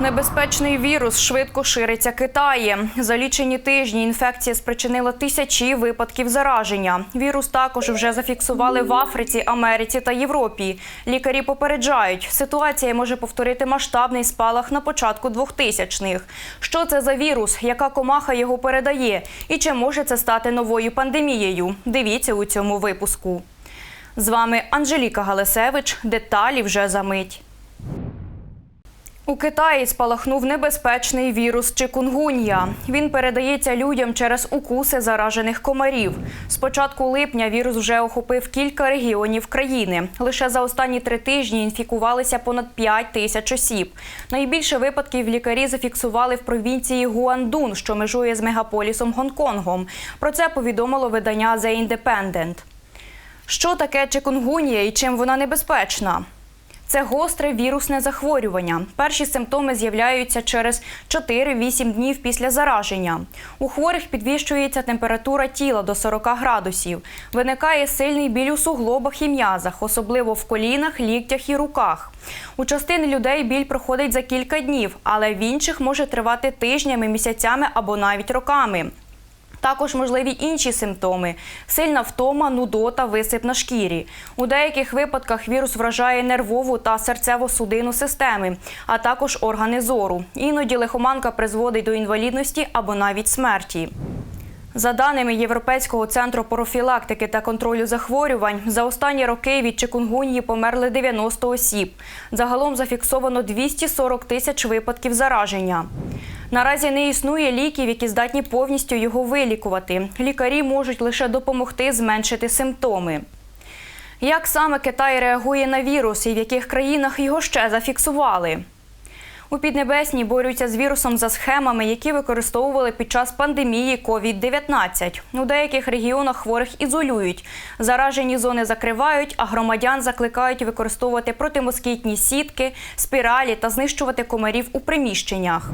Небезпечний вірус швидко шириться Китаєм. За лічені тижні інфекція спричинила тисячі випадків зараження. Вірус також вже зафіксували в Африці, Америці та Європі. Лікарі попереджають, ситуація може повторити масштабний спалах на початку 2000-х. Що це за вірус, яка комаха його передає, і чи може це стати новою пандемією? Дивіться у цьому випуску. З вами Анжеліка Галасевич. Деталі вже за мить. У Китаї спалахнув небезпечний вірус чикунгун'я. Він передається людям через укуси заражених комарів. З початку липня вірус вже охопив кілька регіонів країни. Лише за останні три тижні інфікувалися понад 5 тисяч осіб. Найбільше випадків лікарі зафіксували в провінції Гуандун, що межує з мегаполісом Гонконгом. Про це повідомило видання The Independent. Що таке чикунгун'я і чим вона небезпечна? Це гостре вірусне захворювання. Перші симптоми з'являються через 4-8 днів після зараження. У хворих підвищується температура тіла до 40 градусів. Виникає сильний біль у суглобах і м'язах, особливо в колінах, ліктях і руках. У частини людей біль проходить за кілька днів, але в інших може тривати тижнями, місяцями або навіть роками. Також можливі інші симптоми: сильна втома, нудота, висип на шкірі. У деяких випадках вірус вражає нервову та серцево-судинну системи, а також органи зору. Іноді лихоманка призводить до інвалідності або навіть смерті. За даними Європейського центру профілактики та контролю захворювань, за останні роки від чикунгуньї померли 90 осіб. Загалом зафіксовано 240 тисяч випадків зараження. Наразі не існує ліків, які здатні повністю його вилікувати. Лікарі можуть лише допомогти зменшити симптоми. Як саме Китай реагує на вірус і в яких країнах його ще зафіксували? У Піднебесній борються з вірусом за схемами, які використовували під час пандемії COVID-19. У деяких регіонах хворих ізолюють. Заражені зони закривають, а громадян закликають використовувати протимоскітні сітки, спіралі та знищувати комарів у приміщеннях.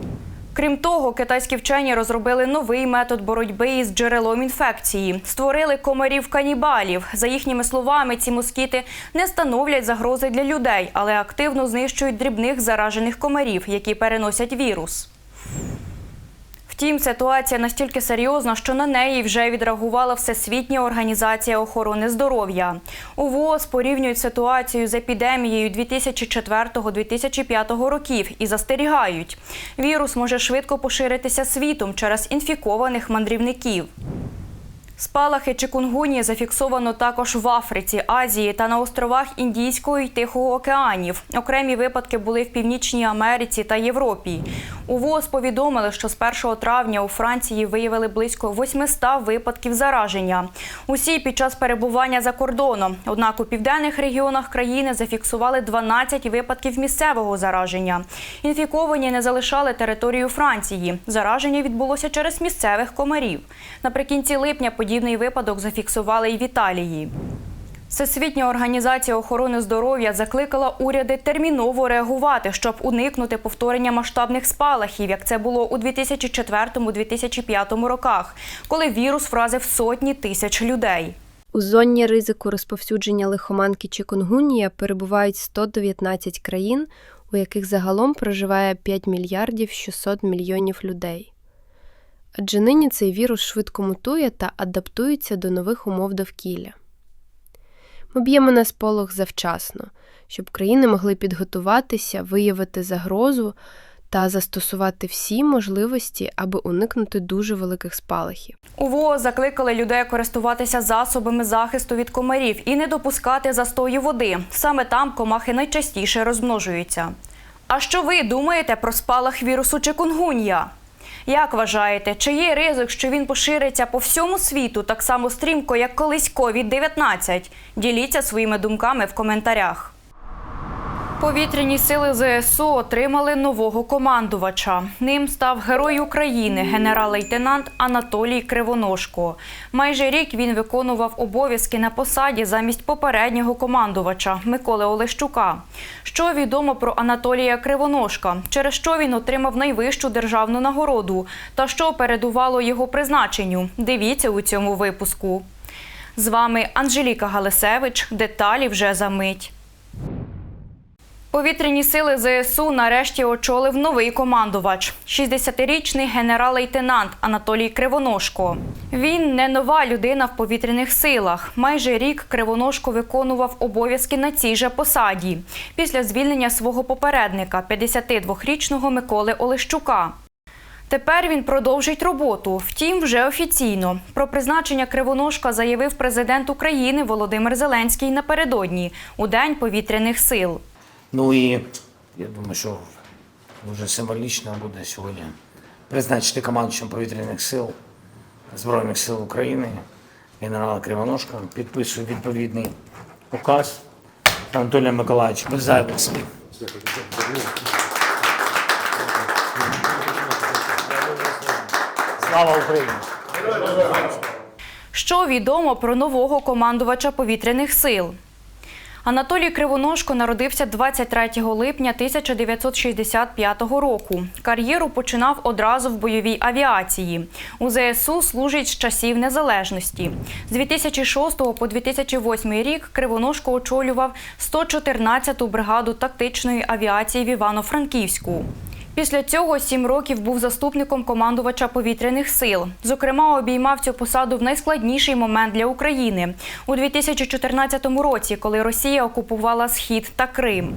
Крім того, китайські вчені розробили новий метод боротьби із джерелом інфекції. Створили комарів-канібалів. За їхніми словами, ці москіти не становлять загрози для людей, але активно знищують дрібних заражених комарів, які переносять вірус. Втім, ситуація настільки серйозна, що на неї вже відреагувала Всесвітня організація охорони здоров'я. У ВООЗ порівнюють ситуацію з епідемією 2004-2005 років і застерігають. Вірус може швидко поширитися світом через інфікованих мандрівників. Спалахи чикунгуні зафіксовано також в Африці, Азії та на островах Індійського і Тихого океанів. Окремі випадки були в Північній Америці та Європі. У ВОЗ повідомили, що з 1 травня у Франції виявили близько 800 випадків зараження. Усі під час перебування за кордоном. Однак у південних регіонах країни зафіксували 12 випадків місцевого зараження. Інфіковані не залишали територію Франції. Зараження відбулося через місцевих комарів. Наприкінці липня подібний випадок зафіксували і в Італії. Всесвітня організація охорони здоров'я закликала уряди терміново реагувати, щоб уникнути повторення масштабних спалахів, як це було у 2004-2005 роках, коли вірус вразив сотні тисяч людей. У зоні ризику розповсюдження лихоманки чикунгунія перебувають 119 країн, у яких загалом проживає 5 мільярдів 600 мільйонів людей. Адже нині цей вірус швидко мутує та адаптується до нових умов довкілля. Ми б'ємо на сполох завчасно, щоб країни могли підготуватися, виявити загрозу та застосувати всі можливості, аби уникнути дуже великих спалахів. У ВООЗ закликали людей користуватися засобами захисту від комарів і не допускати застою води. Саме там комахи найчастіше розмножуються. А що ви думаєте про спалах вірусу чикунгун'я? Як вважаєте, чи є ризик, що він пошириться по всьому світу так само стрімко, як колись COVID-19? Діліться своїми думками в коментарях. Повітряні сили ЗСУ отримали нового командувача. Ним став герой України, генерал-лейтенант Анатолій Кривоножко. Майже рік він виконував обов'язки на посаді замість попереднього командувача Миколи Олещука. Що відомо про Анатолія Кривоножка, через що він отримав найвищу державну нагороду та що передувало його призначенню? Дивіться у цьому випуску. З вами Анжеліка Галисевич. Деталі вже за мить. Повітряні сили ЗСУ нарешті очолив новий командувач – 60-річний генерал-лейтенант Анатолій Кривоножко. Він не нова людина в повітряних силах. Майже рік Кривоножко виконував обов'язки на цій же посаді після звільнення свого попередника, 52-річного Миколи Олещука. Тепер він продовжить роботу, втім, вже офіційно. Про призначення Кривоножка заявив президент України Володимир Зеленський напередодні у День повітряних сил. Ну і я думаю, що дуже символічно буде сьогодні призначити командуючим повітряних сил Збройних сил України генерала Кривоножка. Підписую відповідний указ Анатолія Миколаївича. Без зайвих слів. Слава Україні! Що відомо про нового командувача повітряних сил? Анатолій Кривоножко народився 23 липня 1965 року. Кар'єру починав одразу в бойовій авіації. У ЗСУ служить з часів незалежності. З 2006 по 2008 рік Кривоножко очолював 114-ту бригаду тактичної авіації в Івано-Франківську. Після цього сім років був заступником командувача повітряних сил. Зокрема, обіймав цю посаду в найскладніший момент для України у 2014 році, коли Росія окупувала Схід та Крим.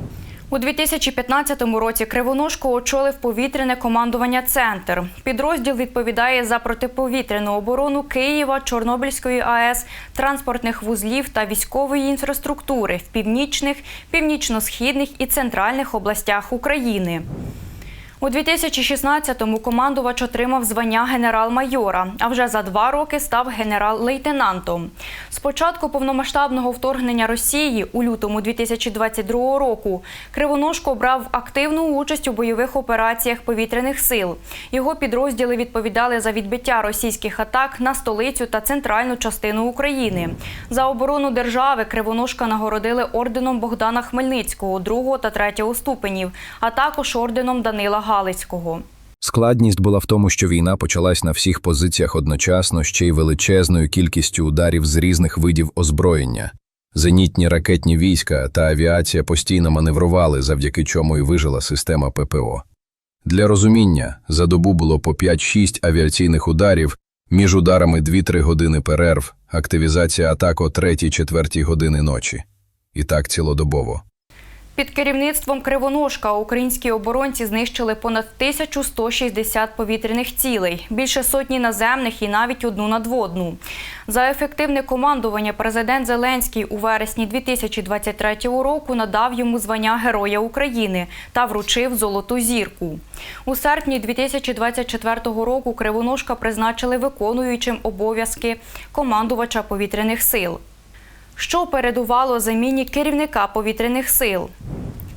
У 2015 році Кривоножко очолив повітряне командування Центр. Підрозділ відповідає за протиповітряну оборону Києва, Чорнобильської АЕС, транспортних вузлів та військової інфраструктури в північних, північно-східних і центральних областях України. У 2016-му командувач отримав звання генерал-майора, а вже за два роки став генерал-лейтенантом. З початку повномасштабного вторгнення Росії у лютому 2022 року Кривоножко брав активну участь у бойових операціях повітряних сил. Його підрозділи відповідали за відбиття російських атак на столицю та центральну частину України. За оборону держави Кривоножка нагородили орденом Богдана Хмельницького другого та третього ступенів, а також орденом Данила Галицького. Складність була в тому, що війна почалась на всіх позиціях одночасно, ще й величезною кількістю ударів з різних видів озброєння. Зенітні ракетні війська та авіація постійно маневрували, завдяки чому і вижила система ППО. Для розуміння, за добу було по 5-6 авіаційних ударів, між ударами 2-3 години перерв, активізація атак о 3-4 години ночі. І так цілодобово. Під керівництвом Кривоножка українські оборонці знищили понад 1160 повітряних цілей, більше сотні наземних і навіть одну надводну. За ефективне командування президент Зеленський у вересні 2023 року надав йому звання Героя України та вручив золоту зірку. У серпні 2024 року Кривоножка призначили виконуючим обов'язки командувача повітряних сил що передувало заміні керівника повітряних сил.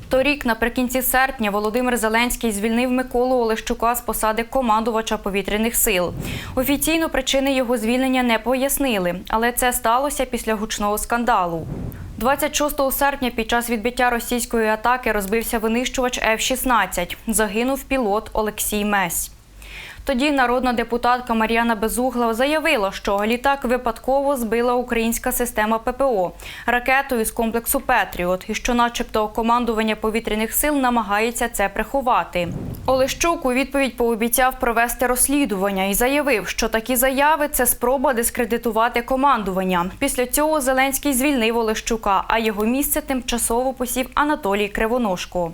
Торік, наприкінці серпня, Володимир Зеленський звільнив Миколу Олещука з посади командувача повітряних сил. Офіційно причини його звільнення не пояснили, але це сталося після гучного скандалу. 26 серпня під час відбиття російської атаки розбився винищувач F-16. Загинув пілот Олексій Месь. Тоді народна депутатка Мар'яна Безугла заявила, що літак випадково збила українська система ППО ракетою з комплексу Петріот, і що, начебто, командування повітряних сил намагається це приховати. Олещук у відповідь пообіцяв провести розслідування і заявив, що такі заяви це спроба дискредитувати командування. Після цього Зеленський звільнив Олещука, а його місце тимчасово посів Анатолій Кривоножко.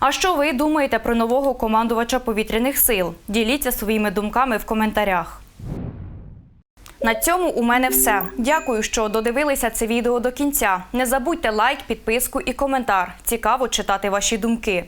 А що ви думаєте про нового командувача повітряних сил? Діліться своїми думками в коментарях. На цьому у мене все. Дякую, що додивилися це відео до кінця. Не забудьте лайк, підписку і коментар. Цікаво читати ваші думки.